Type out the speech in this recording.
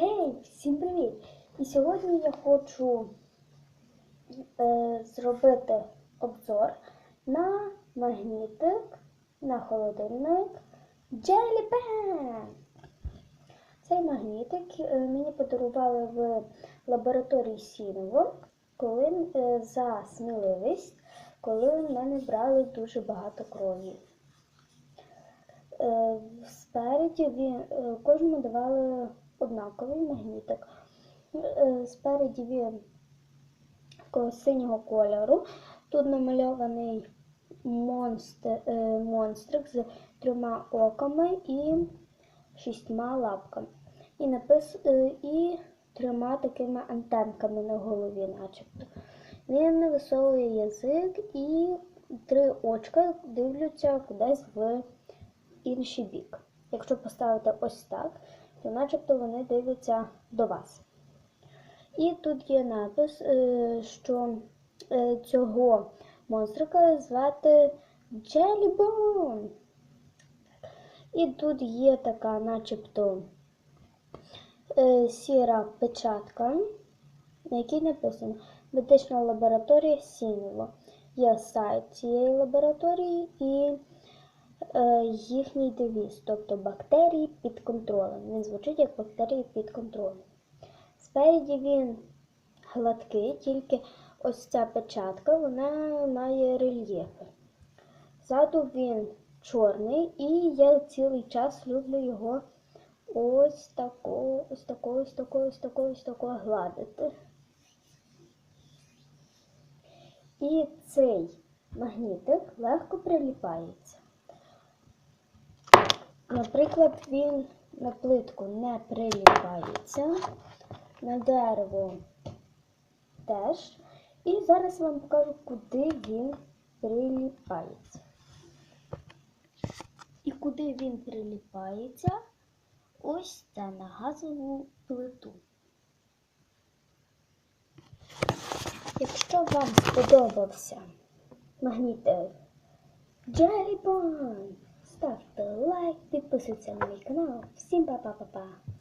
Гей, всім привіт! І сьогодні я хочу е, зробити обзор на магнітик, на холодильник Jelly Pen. Цей магнітик е, мені подарували в лабораторії Сіново, коли е, за сміливість, коли в мене брали дуже багато крові. Е, Спереді він, е, кожному давали однаковий магнітик. Е, Спереді він синього кольору. Тут намальований е, монстрик з трьома оками і шістьма лапками. І, напис, е, і трьома такими антенками на голові, начебто. Він висовує язик і три очка дивляться кудись в інший бік. Якщо поставити ось так, то начебто вони дивляться до вас. І тут є напис, е, що е, цього монстрика звати Jellybone. І тут є така, начебто, е, сіра печатка, на якій написано Медична лабораторія Сінево. Є сайт цієї лабораторії і їхній девіз, тобто бактерії під контролем. Він звучить як бактерії під контролем. Спереді він гладкий, тільки ось ця печатка вона має рельєфи. Ззаду він чорний, і я цілий час люблю його ось тако, ось тако, ось тако, ось тако, ось тако гладити. І цей магнітик легко приліпається. Наприклад, він на плитку не приліпається, на дерево теж. І зараз вам покажу, куди він приліпається. І куди він приліпається? Ось це на газову плиту. Якщо вам сподобався магнітик Jellybone, ставте лайк, підписуйтесь на мій канал. Всім па-па-па-па!